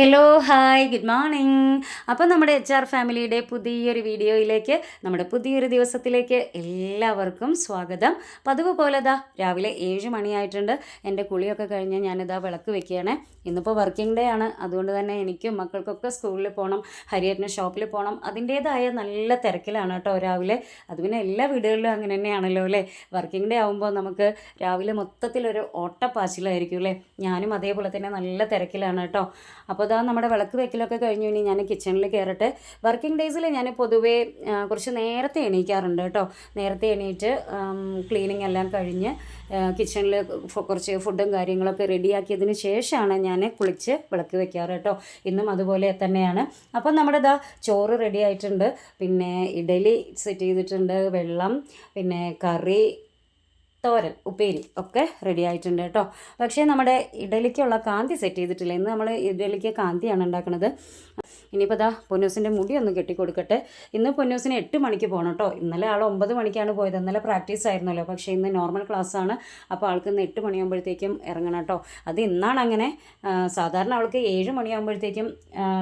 Hello hi good morning അപ്പോൾ നമ്മുടെ H R ഫാമിലിയുടെ പുതിയൊരു വീഡിയോയിലേക്ക് നമ്മുടെ പുതിയൊരു ദിവസത്തിലേക്ക് എല്ലാവർക്കും സ്വാഗതം. പതിവ് പോലെതാ രാവിലെ ഏഴ് മണിയായിട്ടുണ്ട്. എന്റെ കുളിയൊക്കെ കഴിഞ്ഞ് ഞാനിതാ വിളക്ക് വെക്കുകയാണ്. ഇന്നിപ്പോൾ വർക്കിംഗ് ഡേ ആണ്. അതുകൊണ്ട് തന്നെ എനിക്കും മക്കൾക്കൊക്കെ സ്കൂളിൽ പോകണം ഹരിയറ്റിന് ഷോപ്പിൽ പോകണം അതിന്റേതായ നല്ല തിരക്കിലാണ് കേട്ടോ രാവിലെ. അത് പിന്നെ എല്ലാ വീടുകളിലും അങ്ങനെ തന്നെയാണല്ലോ അല്ലേ? വർക്കിംഗ് ഡേ ആകുമ്പോൾ നമുക്ക് രാവിലെ മൊത്തത്തിലൊരു ഓട്ടപ്പാച്ചിലായിരിക്കും അല്ലേ? ഞാനും അതേപോലെ തന്നെ നല്ല തിരക്കിലാണ് കേട്ടോ. അപ്പോൾ ഇതാ നമ്മുടെ വിളക്ക് വെക്കലൊക്കെ കഴിഞ്ഞു. ഇനി ഞാൻ കിച്ചണിൽ കയറട്ടെ വർക്കിംഗ് ഡേയ്സിൽ ഞാൻ പൊതുവേ കുറച്ച് നേരത്തെ എണീക്കാറുണ്ട് കേട്ടോ. നേരത്തെ എണീറ്റ് ക്ലീനിങ് എല്ലാം കഴിഞ്ഞ് കിച്ചണിൽ കുറച്ച് ഫുഡും കാര്യങ്ങളൊക്കെ റെഡിയാക്കിയതിന് ശേഷമാണ് ഞാൻ കുളിച്ച് വിളക്ക് വെക്കാറ് കേട്ടോ. ഇന്നും അതുപോലെ തന്നെയാണ്. അപ്പം നമ്മുടെ ഇതാ ചോറ് റെഡി ആയിട്ടുണ്ട്. പിന്നെ ഇഡലി സെറ്റ് ചെയ്തിട്ടുണ്ട്. വെള്ളം പിന്നെ കറി തോരൻ ഉപ്പേരി ഒക്കെ റെഡി ആയിട്ടുണ്ട് കേട്ടോ. പക്ഷേ നമ്മുടെ ഇഡലിക്കുള്ള കാന്തി സെറ്റ് ചെയ്തിട്ടില്ല. ഇന്ന് നമ്മൾ ഇഡലിക്ക് കാന്തിയാണ് ഉണ്ടാക്കുന്നത് ഇനിയിപ്പോൾ ദാ പൊന്നൂസിന്റെ മുടി ഒന്ന് കെട്ടിക്കൊടുക്കട്ടെ. ഇന്ന് പൊന്നൂസിന് എട്ട് മണിക്ക് പോകണം കേട്ടോ ഇന്നലെ ആൾ ഒമ്പത് മണിക്കാണ് പോയത്. ഇന്നലെ പ്രാക്ടീസ് ആയിരുന്നല്ലോ. പക്ഷേ ഇന്ന് നോർമൽ ക്ലാസ് ആണ്. അപ്പോൾ ആൾക്ക് ഇന്ന് എട്ട് മണിയാകുമ്പോഴത്തേക്കും ഇറങ്ങണം കേട്ടോ അത് ഇന്നാണ് അങ്ങനെ. സാധാരണ അവൾക്ക് ഏഴ് മണിയാകുമ്പോഴത്തേക്കും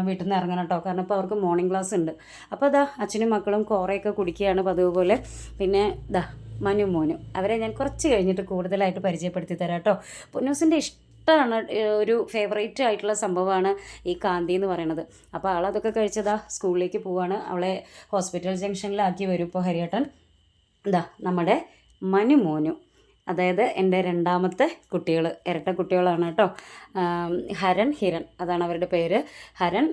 വീട്ടിൽ നിന്ന് ഇറങ്ങണം കേട്ടോ കാരണം ഇപ്പോൾ അവർക്ക് മോർണിംഗ് ക്ലാസ് ഉണ്ട്. അപ്പോൾ അതാ അച്ഛനും മക്കളും കോറയൊക്കെ കുടിക്കുകയാണ് പതിവ് പോലെ. പിന്നെ ദാ മനു മോനു. അവരെ ഞാൻ കുറച്ച് കഴിഞ്ഞിട്ട് കൂടുതലായിട്ട് പരിചയപ്പെടുത്തി തരാം കേട്ടോ. പൊന്നൂസിന്റെ ഇഷ്ടമാണ് ഒരു ഫേവറേറ്റ് ആയിട്ടുള്ള സംഭവമാണ് ഈ കാന്തി എന്ന് പറയുന്നത്. അപ്പോൾ ആളതൊക്കെ കഴിച്ചതാ സ്കൂളിലേക്ക് പോവാണ്. അവളെ ഹോസ്പിറ്റൽ ജംഗ്ഷനിലാക്കി വരും ഇപ്പോൾ ഹരിയേട്ടൻ. ഇതാ നമ്മുടെ മനു മോനു. അതായത് എന്റെ രണ്ടാമത്തെ കുട്ടികൾ ഇരട്ട കുട്ടികളാണ് കേട്ടോ. ഹരൻ ഹിരൺ അതാണ് അവരുടെ പേര്. ഹരൻ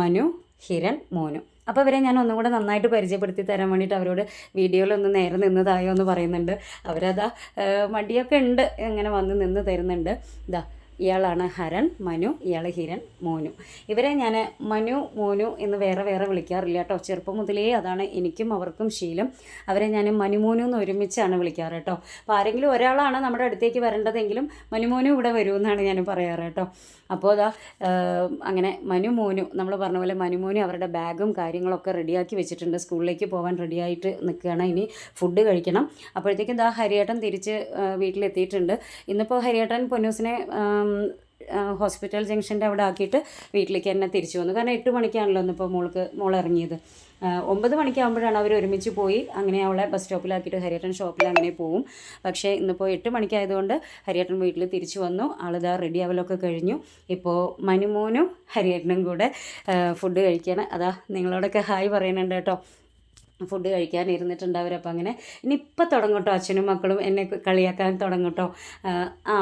മനു ഹിരൺ മോനു. അപ്പോൾ ഇവരെ ഞാൻ ഒന്നും കൂടെ നന്നായിട്ട് പരിചയപ്പെടുത്തി തരാൻ വേണ്ടിയിട്ട് അവരോട് വീഡിയോയിലൊന്ന് നേരെ നിന്നതായോ എന്ന് പറയുന്നുണ്ട്. അവരതാ മടിയൊക്കെ ഉണ്ട് ഇങ്ങനെ വന്ന് നിന്ന് തരുന്നുണ്ട്. ഇതാ ഇയാളാണ് ഹരൺ മനു ഇയാൾ ഹിരൺ മോനു. ഇവരെ ഞാൻ മനു മോനു എന്ന് വേറെ വേറെ വിളിക്കാറില്ല കേട്ടോ. ചെറുപ്പം മുതലേ അതാണ് എനിക്കും അവർക്കും ശീലം. അവരെ ഞാൻ മനുമോനു എന്ന് ഒരുമിച്ചാണ് വിളിക്കാറ് കേട്ടോ. അപ്പോൾ ആരെങ്കിലും ഒരാളാണ് നമ്മുടെ അടുത്തേക്ക് വരേണ്ടതെങ്കിലും മനുമോനു ഇവിടെ വരുമെന്നാണ് ഞാൻ പറയാറ് കേട്ടോ. അപ്പോൾ അതാ അങ്ങനെ മനുമോനു നമ്മൾ പറഞ്ഞ പോലെ മനുമോനു അവരുടെ ബാഗും കാര്യങ്ങളൊക്കെ റെഡിയാക്കി വെച്ചിട്ടുണ്ട്. സ്കൂളിലേക്ക് പോകാൻ റെഡിയായിട്ട് നിൽക്കുകയാണ്. ഇനി ഫുഡ് കഴിക്കണം. അപ്പോഴത്തേക്കും ദാ ഹരിയേട്ടൻ തിരിച്ച് വീട്ടിലെത്തിയിട്ടുണ്ട്. ഇന്നിപ്പോൾ ഹരിയേട്ടൻ പൊന്നൂസിനെ ഹോസ്പിറ്റൽ ജംഗ്ഷന്റെ അവിടെ ആക്കിയിട്ട് വീട്ടിലേക്ക് തന്നെ തിരിച്ചു വന്നു. കാരണം എട്ട് മണിക്കാണല്ലോ ഇന്നിപ്പോൾ മോൾക്ക് മോൾ ഇറങ്ങിയത്. ഒമ്പത് മണിക്കാകുമ്പോഴാണ് അവർ ഒരുമിച്ച് പോയി. അങ്ങനെ അവളെ ബസ് സ്റ്റോപ്പിലാക്കിയിട്ട് ഹരിയേട്ടൻ ഷോപ്പിൽ അങ്ങനെ പോവും. പക്ഷേ ഇന്നിപ്പോൾ എട്ട് മണിക്കായതുകൊണ്ട് ഹരിയേട്ടൻ വീട്ടിൽ തിരിച്ചു വന്നു. ആളിതാ റെഡി ആവലൊക്കെ കഴിഞ്ഞു. ഇപ്പോൾ മനുമോനും ഹരിയേട്ടനും കൂടെ ഫുഡ് കഴിക്കുകയാണ് അതാ നിങ്ങളോടൊക്കെ ഹായ് പറയുന്നുണ്ട് കേട്ടോ. ഫുഡ് കഴിക്കാൻ ഇരുന്നിട്ടുണ്ട് അപ്പോൾ അങ്ങനെ ഇനി ഇപ്പം തുടങ്ങും കേട്ടോ. അച്ഛനും മക്കളും എന്നെ കളിയാക്കാൻ തുടങ്ങും കേട്ടോ. ആ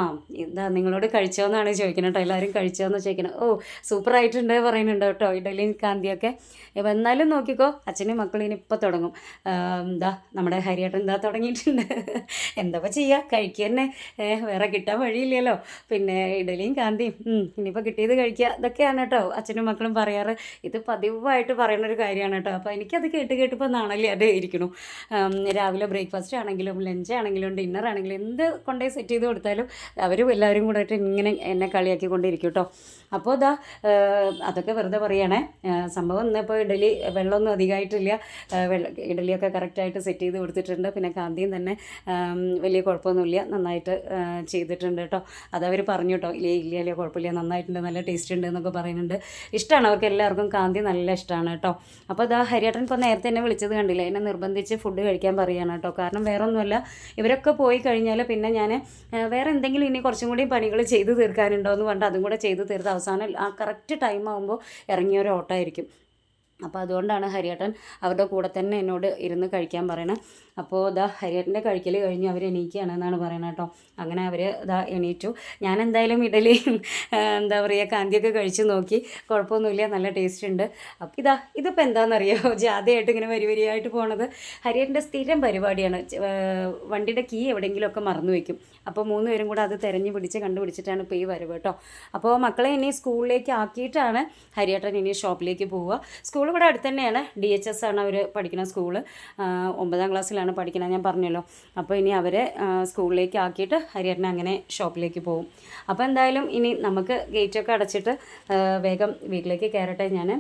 എന്താ നിങ്ങളോട് കഴിച്ചോന്നാണ് ചോദിക്കുന്നത് കേട്ടോ. എല്ലാവരും കഴിച്ചോന്ന് ചോദിക്കണം ഓ സൂപ്പറായിട്ടുണ്ട് പറയുന്നുണ്ട് കേട്ടോ. ഇഡലിയും കാന്തിയൊക്കെ. ഇപ്പം എന്നാലും നോക്കിക്കോ അച്ഛനും മക്കളും ഇനി ഇപ്പം തുടങ്ങും. എന്താ നമ്മുടെ ഹരിയേട്ടൻ എന്താ തുടങ്ങിയിട്ടുണ്ട്. എന്തപ്പോൾ ചെയ്യുക കഴിക്കുക തന്നെ. വേറെ കിട്ടാൻ വഴിയില്ലല്ലോ. പിന്നെ ഇഡലിയും കാന്തിയും. ഇനിയിപ്പോൾ കിട്ടിയത് കഴിക്കുക ഇതൊക്കെയാണ് കേട്ടോ അച്ഛനും മക്കളും പറയാറ്. ഇത് പതിവായിട്ട് പറയുന്ന ഒരു കാര്യമാണ് കേട്ടോ. അപ്പോൾ എനിക്കത് കേട്ട് കേട്ടിപ്പോൾ നാണല്ലേ അതേ ഇരിക്കണു. രാവിലെ ബ്രേക്ക്ഫാസ്റ്റ് ആണെങ്കിലും ലഞ്ച് ആണെങ്കിലും ഡിന്നർ ആണെങ്കിലും എന്ത് കൊണ്ടേ സെറ്റ് ചെയ്ത് കൊടുത്താലും അവരും എല്ലാവരും കൂടെ ആയിട്ട് ഇങ്ങനെ എന്നെ കളിയാക്കി കൊണ്ടിരിക്കും കേട്ടോ അപ്പോൾ ഇതാ അതൊക്കെ വെറുതെ പറയണേ. സംഭവം ഇന്നിപ്പോൾ ഇഡലി വെള്ളമൊന്നും അധികമായിട്ടില്ല ഇഡലിയൊക്കെ കറക്റ്റായിട്ട് സെറ്റ് ചെയ്ത് കൊടുത്തിട്ടുണ്ട്. പിന്നെ കാന്തിയും തന്നെ വലിയ കുഴപ്പമൊന്നുമില്ല. നന്നായിട്ട് ചെയ്തിട്ടുണ്ട് കേട്ടോ. അതവർ പറഞ്ഞു കേട്ടോ. ഇല്ലേ ഇല്ല ഇല്ല കുഴപ്പമില്ല. നന്നായിട്ടുണ്ട് നല്ല ടേസ്റ്റ് ഉണ്ട് എന്നൊക്കെ പറയുന്നുണ്ട്. ഇഷ്ടമാണ് അവർക്ക് എല്ലാവർക്കും കാന്തി നല്ല ഇഷ്ടമാണ് കേട്ടോ. അപ്പോൾ ഇതാ ഹരിയേട്ടൻ ഇപ്പോൾ നേരത്തെ എന്നെ വിളിച്ചത് കണ്ടില്ല. എന്നെ നിർബന്ധിച്ച് ഫുഡ് കഴിക്കാൻ പറയുകയാണ് കേട്ടോ. കാരണം വേറെ ഒന്നുമല്ല ഇവരൊക്കെ പോയി കഴിഞ്ഞാൽ പിന്നെ ഞാൻ വേറെ എന്തെങ്കിലും ഇനി കുറച്ചും കൂടി പണികൾ ചെയ്തു തീർക്കാനുണ്ടോ എന്ന് പറഞ്ഞിട്ട് അതും കൂടെ ചെയ്ത് തീർത്ത് അവസാനം ആ കറക്റ്റ് ടൈം ആകുമ്പോൾ ഇറങ്ങിയ ഒരു ഓട്ടമായിരിക്കും. അപ്പോൾ അതുകൊണ്ടാണ് ഹരിയേട്ടൻ അവരുടെ കൂടെ തന്നെ എന്നോട് ഇരുന്ന് കഴിക്കാൻ പറയണത് അപ്പോൾ ഇതാ ഹരിയേട്ടന്റെ കഴിക്കൽ കഴിഞ്ഞ് അവർ എണീക്കുകയാണ് എന്നാണ് പറയണത് കേട്ടോ. അങ്ങനെ അവർ ഇതാ എണീറ്റു. ഞാൻ എന്തായാലും ഇഡലി എന്താ പറയുക കാന്തിയൊക്കെ കഴിച്ച് നോക്കി. കുഴപ്പമൊന്നുമില്ല നല്ല ടേസ്റ്റ് ഉണ്ട്. അപ്പോൾ ഇതാ ഇതിപ്പോൾ എന്താണെന്നറിയോ? ജാഥയായിട്ട് ഇങ്ങനെ വരി വരിയായിട്ട് പോണത്. ഹരിയേട്ടന്റെ സ്ഥിരം പരിപാടിയാണ്. വണ്ടിയുടെ കീ എവിടെയെങ്കിലുമൊക്കെ മറന്നു വയ്ക്കും. അപ്പോൾ മൂന്ന് പേരും കൂടെ അത് തിരഞ്ഞു പിടിച്ച് കണ്ടുപിടിച്ചിട്ടാണ് ഇപ്പോൾ ഈ വരവ് കേട്ടോ. അപ്പോൾ മക്കളെ ഇനി സ്കൂളിലേക്ക് ആക്കിയിട്ടാണ് ഹരിയേട്ടൻ ഇനി ഷോപ്പിലേക്ക് പോവുക. സ്കൂൾ ഇവിടെ അടുത്ത് തന്നെയാണ്. ഡി എച്ച് എസ് ആണ് അവർ പഠിക്കുന്ന സ്കൂൾ. ഒമ്പതാം ക്ലാസ്സിലാണ് പഠിക്കുന്നത്. ഞാൻ പറഞ്ഞല്ലോ. അപ്പോൾ ഇനി അവരെ സ്കൂളിലേക്ക് ആക്കിയിട്ട് ഹരിയേട്ടൻ അങ്ങനെ ഷോപ്പിലേക്ക് പോകും. അപ്പോൾ എന്തായാലും ഇനി നമുക്ക് ഗേറ്റൊക്കെ അടച്ചിട്ട് വേഗം വീട്ടിലേക്ക് കയറട്ടെ ഞാൻ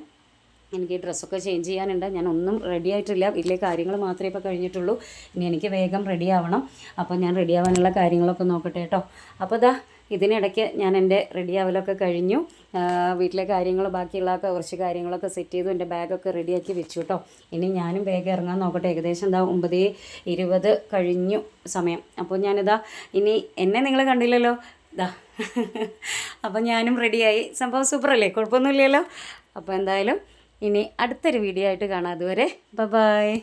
എനിക്ക് ഡ്രസ്സൊക്കെ ചേഞ്ച് ചെയ്യാനുണ്ട്. ഞാൻ ഒന്നും റെഡി ആയിട്ടില്ല. വീട്ടിലെ കാര്യങ്ങൾ മാത്രമേ ഇപ്പോൾ കഴിഞ്ഞിട്ടുള്ളൂ. ഇനി എനിക്ക് വേഗം റെഡി ആവണം. അപ്പോൾ ഞാൻ റെഡി ആവാനുള്ള കാര്യങ്ങളൊക്കെ നോക്കട്ടെ കേട്ടോ. അപ്പോൾ ഇതാ ഇതിനിടയ്ക്ക് ഞാൻ എന്റെ റെഡി ആവലൊക്കെ കഴിഞ്ഞു വീട്ടിലെ കാര്യങ്ങൾ ബാക്കിയുള്ളതൊക്കെ കുറച്ച് കാര്യങ്ങളൊക്കെ സെറ്റ് ചെയ്തു. എന്റെ ബാഗൊക്കെ റെഡിയാക്കി വെച്ചു കേട്ടോ ഇനി ഞാനും ബാഗ് ഇറങ്ങാൻ നോക്കട്ടെ. ഏകദേശം എന്താ ഒമ്പത് ഇരുപത് കഴിഞ്ഞു സമയം. അപ്പോൾ ഞാനിതാ ഇനി എന്നെ നിങ്ങൾ കണ്ടില്ലല്ലോ. ഇതാ അപ്പോൾ ഞാനും റെഡിയായി. സംഭവം സൂപ്പറല്ലേ? കുഴപ്പമൊന്നുമില്ലല്ലോ? അപ്പോൾ എന്തായാലും ഇനി അടുത്തൊരു വീഡിയോ ആയിട്ട് കാണാം. അതുവരെ ബ ബായ്